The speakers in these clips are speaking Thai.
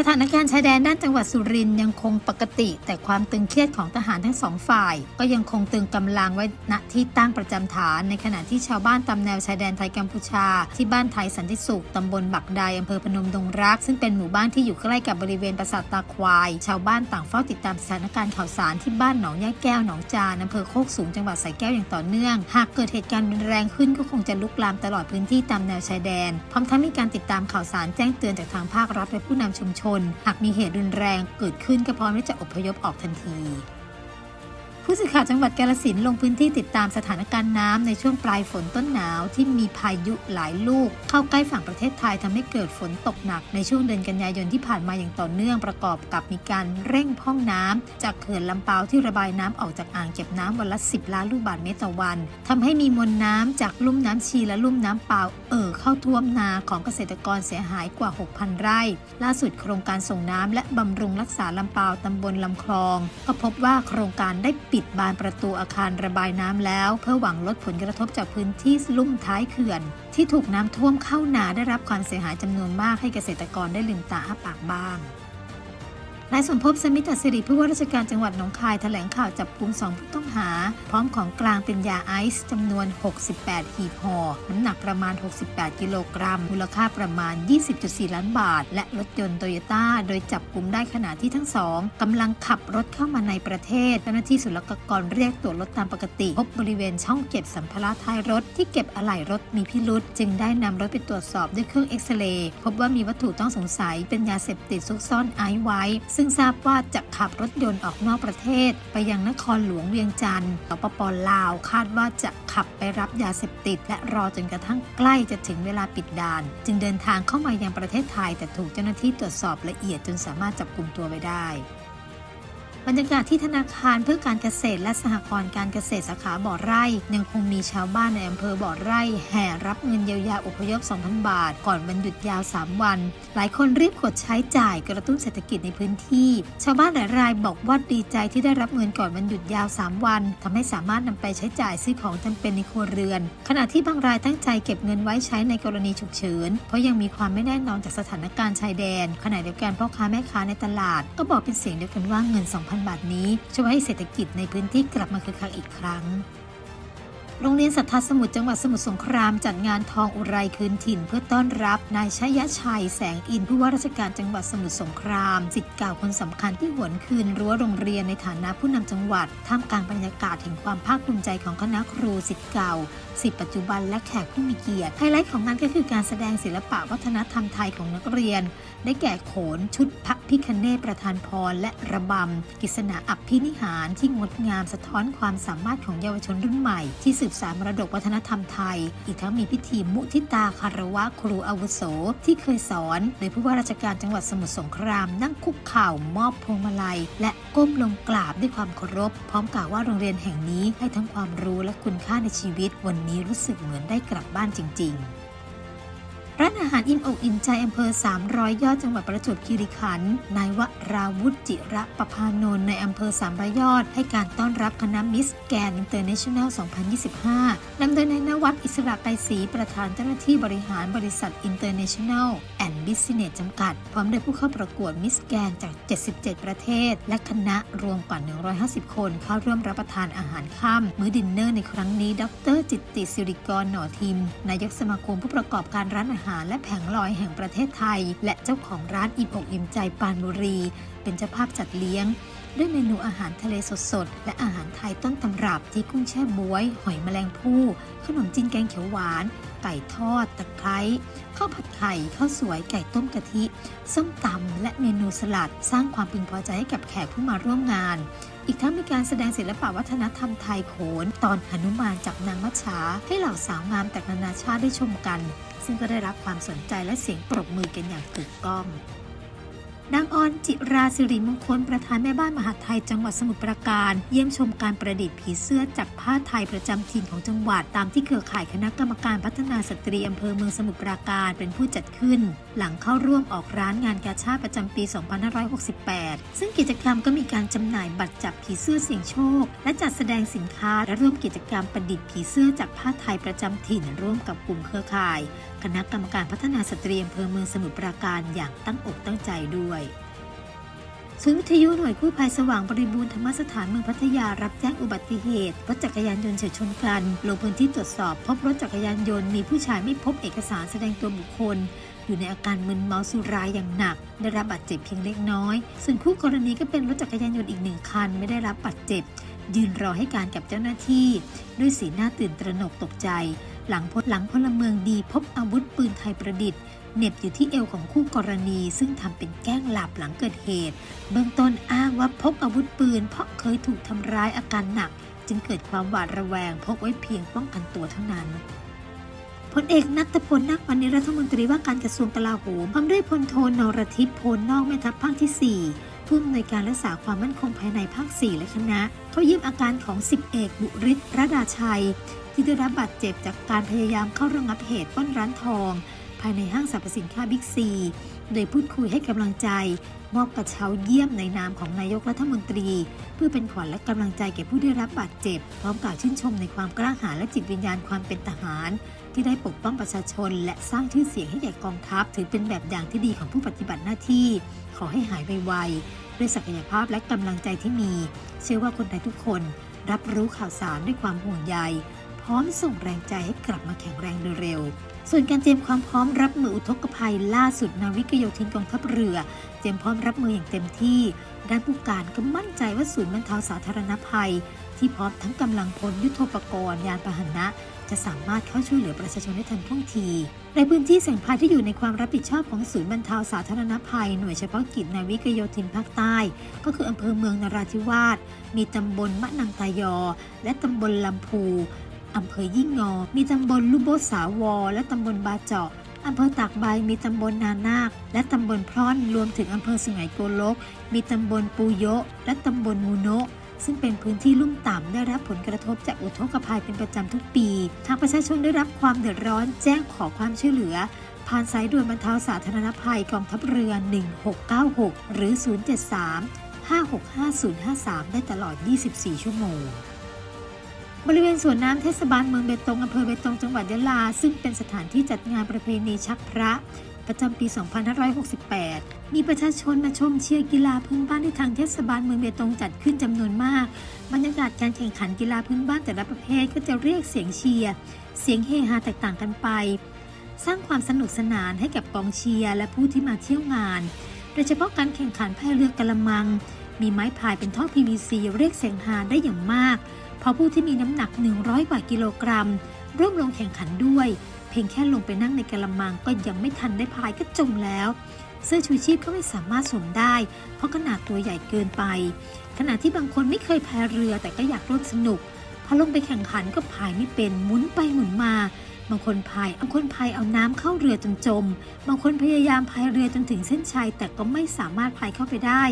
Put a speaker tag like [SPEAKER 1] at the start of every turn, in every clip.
[SPEAKER 1] สถานการณ์ชายแดนด้านจังหวัดสุรินทร์ยังคงปกติ แต่ความตึงเครียดของทหารทั้งสองฝ่าย ก็ยังคงตึงกำลังไว้ณที่ตั้งประจำฐาน ในขณะที่ชาวบ้านตามแนวชายแดนไทยกัมพูชา ที่บ้านไทยสันติสุขตำบลบักไดอำเภอพนมดงรัก ซึ่งเป็นหมู่บ้านที่อยู่ใกล้กับบริเวณปราสาทตาควาย ชาวบ้านต่างเฝ้าติดตามสถานการณ์ข่าวสารที่บ้านหนองย่าแก้วหนองจานอำเภอโคกสูงจังหวัดสระแก้วอย่างต่อเนื่อง หากเกิดเหตุการณ์รุนแรงขึ้นก็คงจะลุกลามตลอดพื้นที่ตามแนวชายแดน พร้อมทั้งมีการติดตามข่าวสารแจ้งเตือนจากทางภาครัฐและผู้นำชุมชนหากมีเหตุรุนแรงเกิดขึ้นก็พร้อมที่จะอพยพออกทันที ผู้สื่อข่าวจังหวัดกาลสินลงพื้นที่ติดตามสถานการณ์น้ำในช่วงปลายฝนต้นหนาวที่มีพายุหลายลูก เข้าใกล้ฝั่งประเทศไทยทำให้เกิดฝนตกหนักในช่วงเดือนกันยายนที่ผ่านมาอย่างต่อเนื่องประกอบกับมีการเร่งพ่องน้ำจากเขื่อนลำเปาที่ระบายน้ำออกจากอ่างเก็บน้ำวันละ 10 ล้านลูกบาศก์เมตรต่อวันทำให้มีมวลน้ำจากลุ่มน้ำชีและลุ่มน้ำเปาเอ่อเข้าท่วมนาของเกษตรกรเสียหายกว่า 6,000 ไร่ ล่าสุดโครงการส่งน้ำและบำรุงรักษาลำเปาวตำบลลำคลอง ก็พบว่าโครงการได้ปิิดบานประตูอาคารระบายน้ำแล้ว เพื่อหวังลดผลกระทบจากพื้นที่ลุ่มท้ายเขื่อน ที่ถูกน้ำท่วมเข้านาได้รับความเสียหายจำนวนมากให้เกษตรกรได้ลืมตาอ้าปากบ้าง นายสมภพสมิตรสิริผู้ว่าราชการจังหวัดหนองคายแถลงข่าวจับกลุ่มสองผู้ต้องหา พร้อมของกลางเป็นยาไอซ์จำนวน 68 หีบห่อน้ำหนักประมาณ 68 กิโลกรัม มูลค่าประมาณ 20.4 ล้านบาท และรถยนต์โตโยต้า โดยจับกลุ่มได้ขณะที่ทั้งสองกำลังขับรถเข้ามาในประเทศเจ้าหน้าที่ศุลกากรเรียกตรวจรถตามปกติ พบบริเวณช่องเก็บสัมภาระท้ายรถที่เก็บอะไหล่รถมีพิรุษจึงได้นำรถไปตรวจสอบด้วยเครื่องเอ็กซเรย์พบว่ามีวัตถุต้องสงสัยเป็นยาเสพติดซุกซ่อนไอซ์ไว้ซึ่งทราบว่าจะขับรถยนต์ออกนอกประเทศ ไปยังนครหลวงเวียงจันทร์สปปลาว คาดว่าจะขับไปรับยาเสพติด และรอจนกระทั่งใกล้จะถึงเวลาปิดด่าน จึงเดินทางเข้ามายังประเทศไทย แต่ถูกเจ้าหน้าที่ตรวจสอบละเอียดจนสามารถจับกลุ่มตัวไว้ได้ บรรยากาศที่ธนาคารเพื่อการเกษตรและสหกรณ์การเกษตรสาขาบ่อไร่ยังคงมีชาวบ้านในอำเภอบ่อไร่ แห่รับเงินเยียวยาอพยพ 2,000 บาท ก่อนวันหยุดยาว 3 วัน หลายคนรีบกดใช้จ่ายกระตุ้นเศรษฐกิจในพื้นที่ ชาวบ้านหลายรายบอกว่าดีใจที่ได้รับเงินก่อนวันหยุดยาว 3 วันทำให้สามารถนำไปใช้จ่ายซื้อของจำเป็นในครัวเรือน ขณะที่บางรายตั้งใจเก็บเงินไว้ใช้ในกรณีฉุกเฉิน เพราะยังมีความไม่แน่นอนจากสถานการณ์ชายแดนขณะเดียวกันพ่อค้าแม่ค้าในตลาด ก็บอกเป็นเสียงเดียวกันว่าเงิน2,000บาทนี้ช่วยให้เศรษฐกิจในพื้นที่กลับมาคึกคักอีกครั้ง โรงเรียนสัทธาสมุทรจังหวัดสมุทรสงครามจัดงานทองอุไรคืนถิ่น เพื่อต้อนรับนายชยชัย แสงอินผู้ว่าราชการจังหวัดสมุทรสงครามสิทธิ์เก่าคนสำคัญที่หวนคืนรั้วโรงเรียนในฐานะผู้นำจังหวัด ท่ามกลางบรรยากาศแห่งความภาคภูมิใจของคณะครูสิทธิ์เก่าสิทธิ์ปัจจุบันและแขกผู้มีเกียรติไฮไลท์ของงานก็คือการแสดงศิลปะวัฒนธรรมไทยของนักเรียน ได้แก่โขนชุดพระพิคเนศประธานพรและระบำกิษณาอับพินิหารที่งดงามสะท้อนความสามารถของเยาวชนรุ่นใหม่ที่สืืบสานมรดกวัฒนธรรมไทย อีกทั้งมีพิธีมุทิตาคารวะครูอาวุโส ที่เคยสอนโดยผู้ว่าราชการจังหวัดสมุทรสงคราม นั่งคุกเข่ามอบพวงมาลัย และก้มลงกราบด้วยความเคารพ พร้อมกล่าวว่าโรงเรียนแห่งนี้ให้ทั้งความรู้และคุณค่าในชีวิต วันนี้รู้สึกเหมือนได้กลับบ้านจริง ๆ ร้านอาหารอิ่มอกอิ่มใจอำเภอ 300 ยอดจังหวัดประจวบคีรีขันธ์นายวราวุฒิจิระประพานนท์ในอำเภอ 300 ยอด ให้การต้อนรับคณะมิสแกนอินเตอร์เนชั่นแนล 2025 นำโดยนายนวัดอิสระไกรศรีประธานเจ้าหน้าที่บริหารบริษัท International and Business จำกัด พร้อมด้วยผู้เข้าประกวดมิสแกนจาก 77 ประเทศ และคณะรวมกว่า 150 คนเข้าร่วมรับประทานอาหารค่ำมื้อดินเนอร์ในครั้งนี้ ดร จิตติสิริกรหน่อทิม นายกสมาคมผู้ประกอบการร้านอาหารและแผงลอยแห่งประเทศไทย และเจ้าของร้านอิ่มอกอิ่มใจปานบุรี เป็นเจ้าภาพจัดเลี้ยง ด้วยเมนูอาหารทะเลสดๆ และอาหารไทยต้นตำรับที่กุ้งแช่บวย หอยแมลงภู่ขนมจีนแกงเขียวหวาน ไก่ทอด ตะไคร้ข้าวผัดไข่ข้าวสวยไก่ต้มกะทิ ส้มตำและเมนูสลัด สร้างความพึงพอใจให้กับแขกผู้มาร่วมงาน อีกทั้งมีการแสดงศิลปะวัฒนธรรมไทยโขน ตอนหนุมานจากนางมัจฉาให้เหล่าสาวงามจากนานาชาติได้ชมกัน ซึ่งก็ได้รับความสนใจและเสียงปรบมือกันอย่างกึกก้อง นางออนจิราสิริมงคลประธานแม่บ้านมหาไทยจังหวัดสมุทรปราการ เยี่ยมชมการประดิษฐ์ผีเสื้อจากผ้าไทยประจำถิ่นของจังหวัด ตามที่เครือข่ายคณะกรรมการพัฒนาสตรีอำเภอเมืองสมุทรปราการเป็นผู้จัดขึ้น หลังเข้าร่วมออกร้านงานกาชาติประจำปี 2568 ซึ่งกิจกรรมก็มีการจำหน่ายบัตรจับผีเสื้อเสี่ยงโชค และจัดแสดงสินค้าและร่วมกิจกรรมประดิษฐ์ผีเสื้อจากผ้าไทยประจำถิ่นร่วมกับกลุ่มเครือข่าย คณะกรรมการพัฒนาสตรีอำเภอเมืองสมุทรปราการอย่างตั้งอกตั้งใจด้วย ศูนย์วิทยุหน่วยกู้ภัยสว่างบริบูรณ์ธรรมสถานเมืองพัทยารับแจ้งอุบัติเหตุรถจักรยานยนต์เฉียวชนกันลงพื้นที่ตรวจสอบ พบรถจักรยานยนต์มีผู้ชายไม่พบเอกสารแสดงตัวบุคคล อยู่ในอาการมึนเมาสุราอย่างหนัก ได้รับบาดเจ็บเพียงเล็กน้อย ส่วนคู่กรณีก็เป็นรถจักรยานยนต์อีกหนึ่งคัน ไม่ได้รับบาดเจ็บ ยืนรอให้การกับเจ้าหน้าที่ ด้วยสีหน้าตื่นตระหนกตกใจ หลังพบหลังพลเมืองดีพบอาวุธปืนไทยประดิษฐ์ เหน็บอยู่ที่เอวของคู่กรณี ซึ่งทำเป็นแกล้งหลับหลังเกิดเหตุ เบื้องต้นอ้างว่าพกอาวุธปืน เพราะเคยถูกทำร้ายอาการหนัก จึงเกิดความหวาดระแวง พกไว้เพียงป้องกันตัวเท่านั้นพลเอกนัทพลนักวันนี้รัฐมนตรีว่าการกระทรวงกลาโหมพร้อมด้วยพลโทนรทิพย์โพลนอกแม่ทัพภาคที่ 4 ผู้อำนวยการรักษาความมั่นคงภายในภาค 4 และคณะ เขาเยี่ยมอาการของ 10 เอกบุริศรดาชัย ที่ได้รับบาดเจ็บจากการพยายามเข้าระงับเหตุป้นร้านทอง ภายในห้างสรรพสินค้าบิ๊กซี โดยพูดคุยให้กำลังใจ มอบกระเช้าเยี่ยมในนามของนายกรัฐมนตรี เพื่อเป็นขวัญและกำลังใจแก่ผู้ได้รับบาดเจ็บ พร้อมกล่าวชื่นชมในความกล้าหาญและจิตวิญญาณความเป็นทหาร ที่ได้ปกป้องประชาชน และสร้างชื่อเสียงให้แก่กองทัพ ถือเป็นแบบอย่างที่ดีของผู้ปฏิบัติหน้าที่ ขอให้หายไวๆด้วยศักยภาพและกำลังใจที่มี เชื่อว่าคนไทยทุกคน รับรู้ข่าวสารด้วยความห่วงใย พร้อมส่งแรงใจให้กลับมาแข็งแรงโดยเร็ว ส่วนการเตรียมความพร้อมรับมืออุทกภัยล่าสุดนาวิกโยธินกองทัพเรือ เตรียมพร้อมรับมืออย่างเต็มที่ ด้านผู้การก็มั่นใจว่าศูนย์บรรเทาสาธารณภัย ที่พร้อมทั้งกำลังพลยุทโธปกรณ์ยานพาหนะจะสามารถเข้าช่วยเหลือประชาชนได้ทันท่วงที ในพื้นที่เสี่ยงภัยที่อยู่ในความรับผิดชอบของศูนย์บรรเทาสาธารณภัย หน่วยเฉพาะกิจนาวิกโยธินภาคใต้ ก็คืออำเภอเมืองนราธิวาส มีตำบลมะนังตายอ และตำบลลำพู อำเภอยิ่งงอ มีตำบลลุโบสาวอ และตำบลบาเจาะอำเภอตากใบมีตำบลนานาค และตำบลพร่อนรวมถึงอำเภอสุไหงโกลก มีตำบลปูโยะ และตำบลมูโนะซึ่งเป็นพื้นที่ลุ่มต่ำได้รับผลกระทบจากอุทกภัยเป็นประจำทุกปี ทางประชาชนได้รับความเดือดร้อนแจ้งขอความช่วยเหลือ ผ่านสายด่วนบรรเทาสาธารณภัยกองทัพเรือ 1696 หรือ 073 565 053 ได้ตลอด 24 ชั่วโมง บริเวณสวนน้ำเทศบาลเมืองเบตงอำเภอเบตงจังหวัดยะลา ซึ่งเป็นสถานที่จัดงานประเพณีชักพระ ประจำปี 2568 มีประชาชนมาชมเชียร์กีฬาพื้นบ้านที่ทางเทศบาลเมืองเบตงจัดขึ้นจำนวนมาก บรรยากาศการแข่งขันกีฬาพื้นบ้านแต่ละประเภทก็จะเรียกเสียงเชียร์ เสียงเฮฮาแตกต่างกันไป สร้างความสนุกสนานให้กับกองเชียร์และผู้ที่มาเที่ยวงาน โดยเฉพาะการแข่งขันพายเรือกระมัง มีไม้พายเป็นท่อ PVC เรียกเสียงฮาได้อย่างมาก ราะผู้ที่มีน้ำหนัก 100 กว่ากิโลกรัม ร่วมลงแข่งขันด้วย เพียงแค่ลงไปนั่งในกระมังก็ยังไม่ทันได้พายก็จมแล้ว เสื้อชูชีพก็ไม่สามารถสวมได้ เพราะขนาดตัวใหญ่เกินไป ขณะที่บางคนไม่เคยพายเรือแต่ก็อยากร่วมสนุกพอลงไปแข่งขันก็พายไม่เป็นหมุนไปหมุนมา บางคนพายบางคนพายเอาน้ำเข้าเรือจนจม บางคนพยายามพายเรือจนถึงเส้นชัยแต่ก็ไม่สามารถพายเข้าไปได้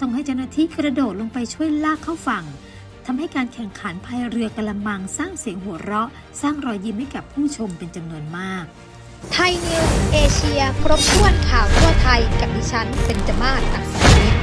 [SPEAKER 1] ต้องให้เจ้าหน้าที่กระโดดลงไปช่วยลากเข้าฝั่ง ทำให้การแข่งขันพายเรือกระมังสร้างเสียงหัวเราะ สร้างรอยยิ้มให้กับผู้ชมเป็นจำนวนมาก
[SPEAKER 2] ไทยนิวเอเชีย ครบถ้วนข่าวทั่วไทยกับดิฉันเป็นจมาศอักษร